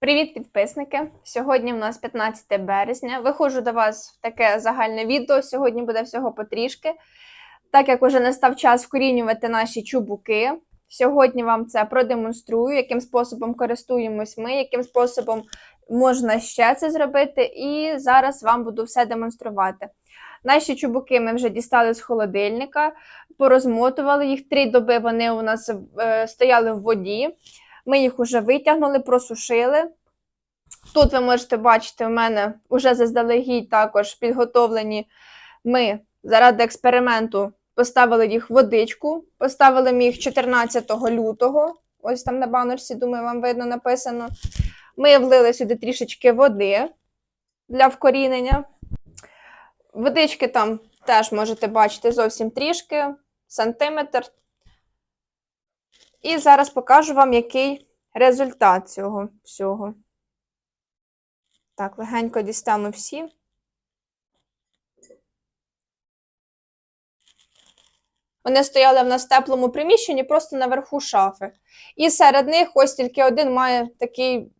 Привіт, підписники! Сьогодні в нас 15 березня. Виходжу до вас в таке загальне відео. Сьогодні буде всього потрішки. Так як уже настав час вкорінювати наші чубуки. Сьогодні вам це продемонструю, яким способом користуємось ми, яким способом можна ще це зробити. І зараз вам буду все демонструвати. Наші чубуки ми вже дістали з холодильника, порозмотували їх три доби. Вони у нас е, стояли в воді. Ми їх вже витягнули, просушили. Тут ви можете бачити, у мене вже заздалегідь також підготовлені. Ми заради експерименту поставили їх в водичку. Поставили ми їх 14 лютого. Ось там на баночці, думаю, вам видно написано. Ми влили сюди трішечки води для вкорінення. Водички там теж можете бачити зовсім трішки, сантиметр. І зараз покажу вам, який результат цього всього. Так, легенько дістану всі. Вони стояли в нас в теплому приміщенні, просто наверху шафи. І серед них ось тільки один має такий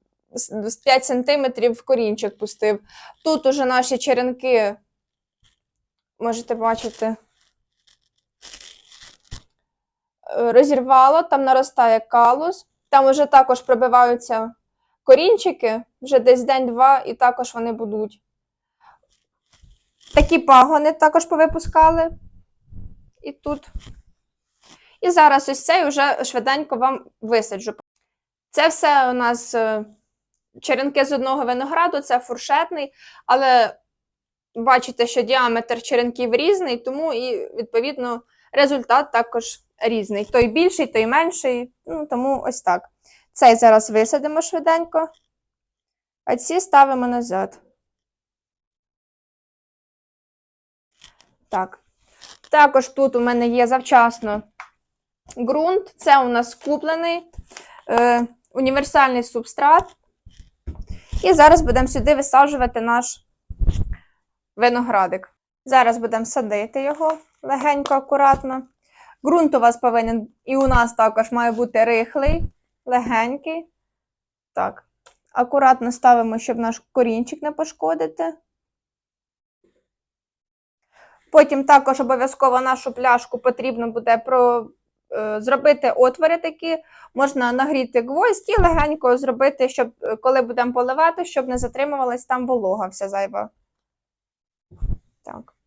5 см корінчик пустив. Тут уже наші черенки, можете бачити, е, розірвало, там наростає калус. Там вже також пробиваються корінчики, вже десь день-два, і також вони будуть. Такі пагони також повипускали. І тут. І зараз ось цей вже швиденько вам висаджу. Це все у нас е, черенки з одного винограду, це фуршетний, але бачите, що діаметр черенків різний, тому і, відповідно, результат також різний. Той більший, той менший. Ну, тому ось так. Цей зараз висадимо швиденько, а ці ставимо назад. Так. Також тут у мене є завчасно ґрунт. Це у нас куплений е, універсальний субстрат. І зараз будемо сюди висаджувати наш виноградик. Зараз будемо садити його легенько, акуратно. Ґрунт у вас повинен, і у нас також має бути рихлий, легенький. Так, акуратно ставимо, щоб наш корінчик не пошкодити. Потім також обов'язково нашу пляшку потрібно буде про, е, зробити отвори такі. Можна нагріти гвоздь і легенько зробити, щоб е, коли будемо поливати, щоб не затримувалась там волога вся зайва. Так.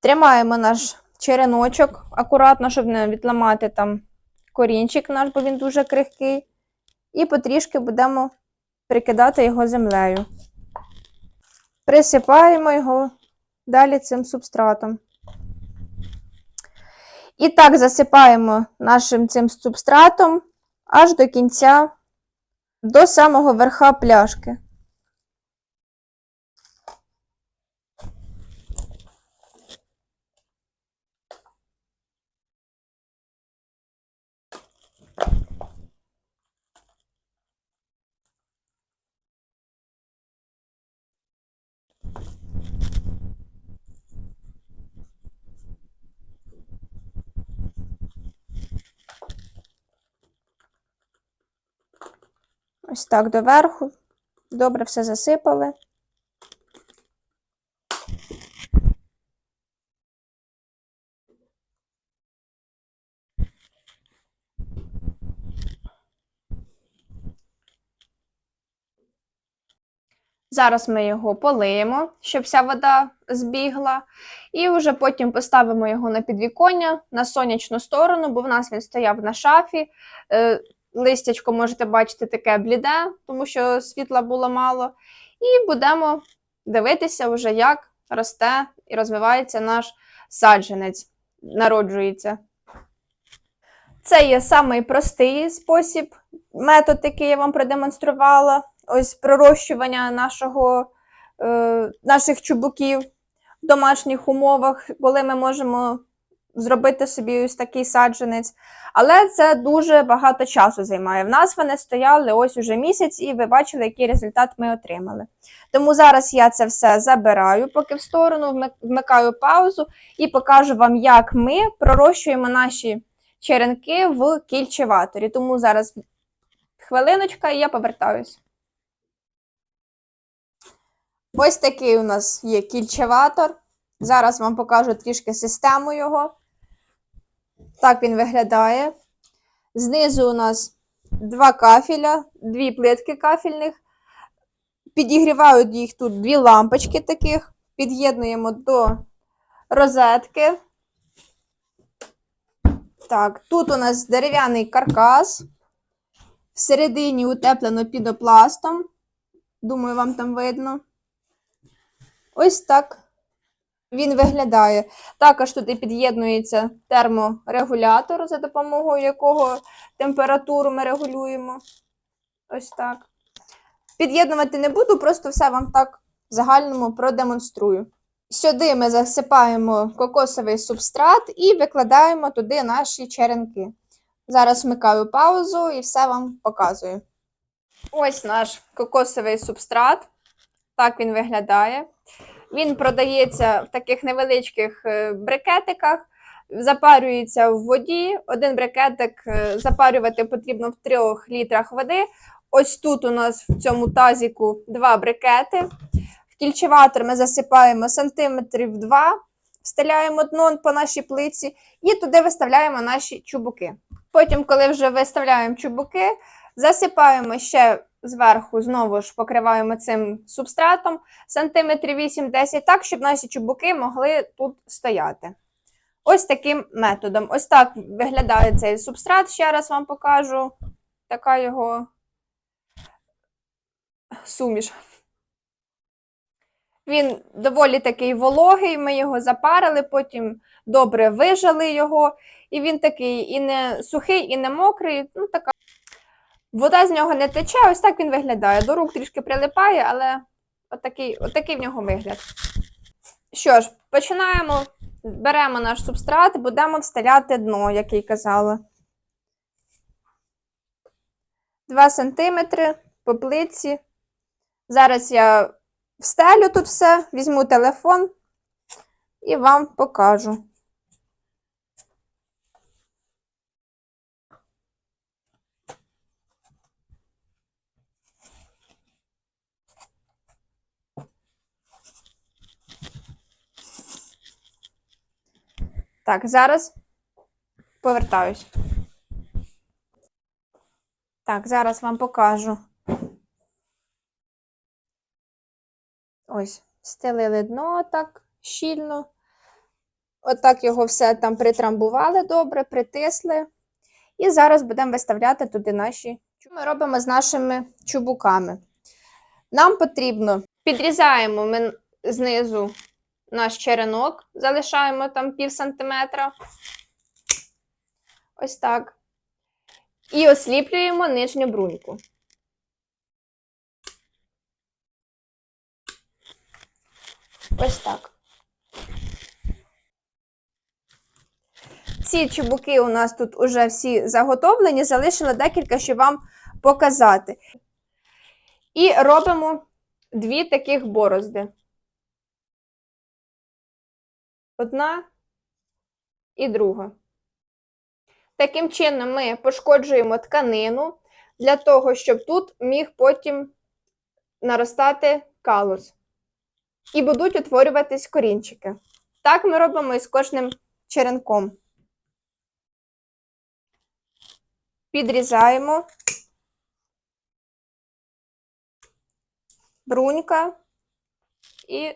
Тримаємо наш череночок акуратно, щоб не відламати там корінчик наш, бо він дуже крихкий. І потрішки будемо прикидати його землею. Присипаємо його далі цим субстратом. І так засипаємо нашим цим субстратом аж до кінця, до самого верха пляшки. Ось так доверху. Добре все засипали. Зараз ми його полиємо, щоб вся вода збігла. І вже потім поставимо його на підвіконня на сонячну сторону, бо в нас він стояв на шафі. Листячко можете бачити таке бліде, тому що світла було мало. І будемо дивитися, вже, як росте і розвивається наш саджанець, народжується. Це є самий простий спосіб, метод, який я вам продемонструвала. Ось пророщування нашого, е, наших чубуків в домашніх умовах, коли ми можемо зробити собі ось такий саджанець. Але це дуже багато часу займає. В нас вони стояли ось уже місяць, і ви бачили, який результат ми отримали. Тому зараз я це все забираю, поки в сторону, вмикаю паузу і покажу вам, як ми пророщуємо наші черенки в кільчеваторі. Тому зараз хвилиночка і я повертаюсь. Ось такий у нас є кільчеватор. Зараз вам покажу трішки систему його. Так він виглядає. Знизу у нас два кафеля, дві плитки кафельних. Підігрівають їх тут дві лампочки таких. Під'єднуємо до розетки. Так, тут у нас дерев'яний каркас. Всередині утеплено пінопластом. Думаю, вам там видно. Ось так він виглядає. Також тут і під'єднується терморегулятор, за допомогою якого температуру ми регулюємо. Ось так. Під'єднувати не буду, просто все вам так в загальному продемонструю. Сюди ми засипаємо кокосовий субстрат і викладаємо туди наші черенки. Зараз вмикаю паузу і все вам показую. Ось наш кокосовий субстрат. Так він виглядає. Він продається в таких невеличких е, брикетиках, запарюється в воді. Один брикетик е, запарювати потрібно в 3 літрах води. Ось тут у нас в цьому тазіку два брикети. В кільчеватор ми засипаємо сантиметрів 2, встеляємо дно по нашій плиці і туди виставляємо наші чубуки. Потім, коли вже виставляємо чубуки, засипаємо ще зверху, знову ж покриваємо цим субстратом сантиметрів 8-10, так, щоб наші чубуки могли тут стояти. Ось таким методом. Ось так виглядає цей субстрат. Ще раз вам покажу. Така його суміш. Він доволі такий вологий, ми його запарили, потім добре вижали його. І він такий і не сухий, і не мокрий. Ну, така. Вода з нього не тече, ось так він виглядає. До рук трішки прилипає, але отакий, отакий в нього вигляд. Що ж, починаємо. Беремо наш субстрат будемо встеляти дно, як я й казала. 2 см по плитці. Зараз я встелю тут все, візьму телефон і вам покажу. Так, зараз повертаюсь. Так, зараз вам покажу. Ось, стелили дно так щільно. Отак його все там притрамбували добре, притисли. І зараз будемо виставляти туди наші. Що ми робимо з нашими чубуками? Нам потрібно підрізаємо ми знизу наш черенок, залишаємо там пів сантиметра. Ось так. І осліплюємо нижню бруньку. Ось так. Ці чубуки у нас тут уже всі заготовлені, залишила декілька, щоб вам показати. І робимо дві таких борозди. Одна і друга. Таким чином, ми пошкоджуємо тканину для того, щоб тут міг потім наростати калус. І будуть утворюватись корінчики. Так ми робимо і з кожним черенком. Підрізаємо брунька і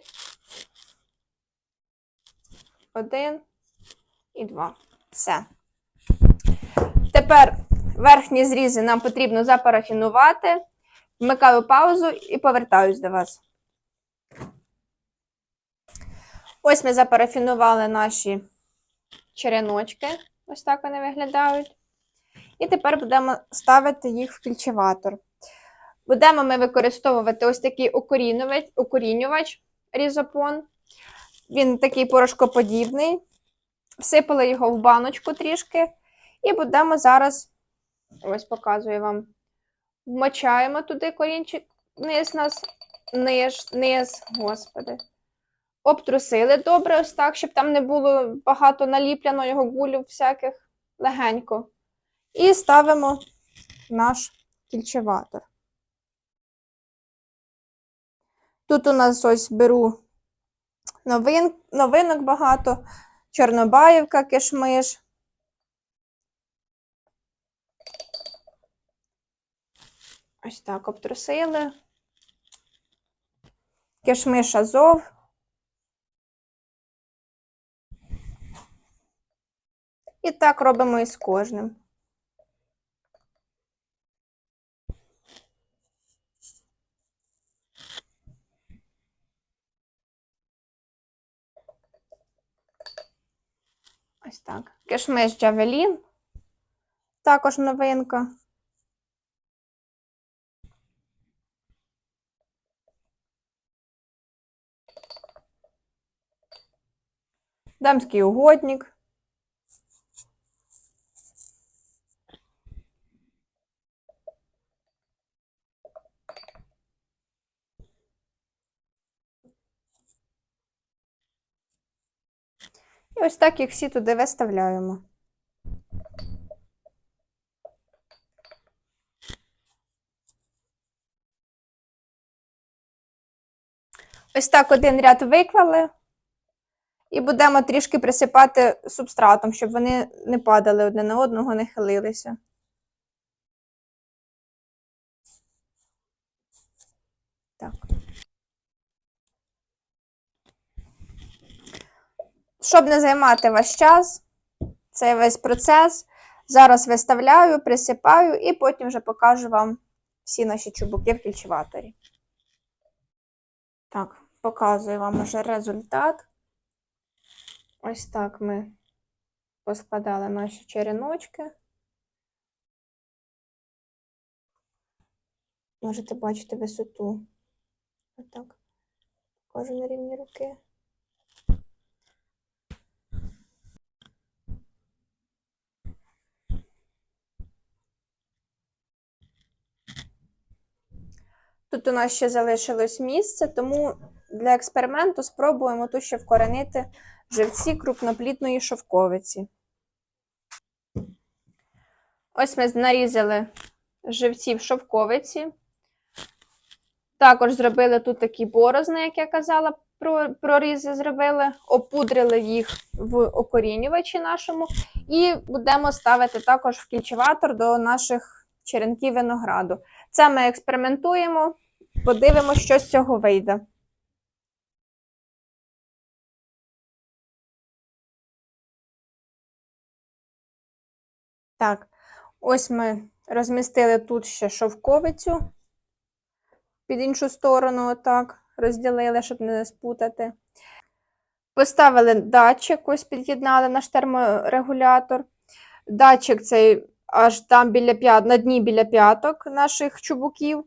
один і два. Все. Тепер верхні зрізи нам потрібно запарафінувати. Вмикаю паузу і повертаюсь до вас. Ось ми запарафінували наші череночки. Ось так вони виглядають. І тепер будемо ставити їх в кільчеватор. Будемо ми використовувати ось такий укорінювач різопон. Він такий порошкоподібний. Всипали його в баночку трішки. І будемо зараз, ось показую вам, вмочаємо туди корінчик, низ нас, низ, низ, господи. Обтрусили добре ось так, щоб там не було багато наліпляного гулів всяких легенько. І ставимо наш кільчеватор. Тут у нас ось беру новин, новинок багато, Чорнобаївка, кишмиш. Ось так обтрусили. Кишмиш Азов. І так робимо із кожним. Ось так. Кишмиш Джавелін. Також новинка. Дамський угодник. І ось так їх всі туди виставляємо. Ось так один ряд виклали. І будемо трішки присипати субстратом, щоб вони не падали одне на одного, не хилилися. Так. Щоб не займати ваш час, цей весь процес, зараз виставляю, присипаю і потім вже покажу вам всі наші чубуки в кільчеваторі. Так, показую вам уже результат. Ось так ми поскладали наші череночки. Можете бачити висоту. Отак. Покажу на рівні руки. Тут у нас ще залишилось місце, тому для експерименту спробуємо тут ще вкоренити живці крупноплітної шовковиці. Ось ми нарізали живців шовковиці. Також зробили тут такі борозни, як я казала, прорізи зробили, опудрили їх в окорінювачі нашому, і будемо ставити також в кільчеватор до наших черенків винограду. Це ми експериментуємо, подивимося, що з цього вийде. Так, ось ми розмістили тут ще шовковицю під іншу сторону, отак, розділили, щоб не спутати. Поставили датчик, ось під'єднали наш терморегулятор. Датчик цей аж там біля на дні біля п'яток наших чубуків.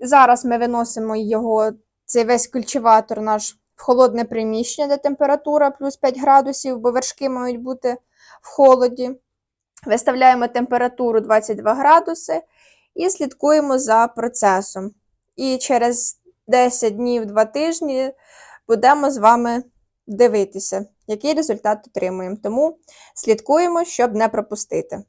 Зараз ми виносимо його, цей весь культиватор наш в холодне приміщення, де температура плюс 5 градусів, бо вершки мають бути в холоді. Виставляємо температуру 22 градуси і слідкуємо за процесом. І через 10 днів, 2 тижні будемо з вами дивитися, який результат отримуємо. Тому слідкуємо, щоб не пропустити.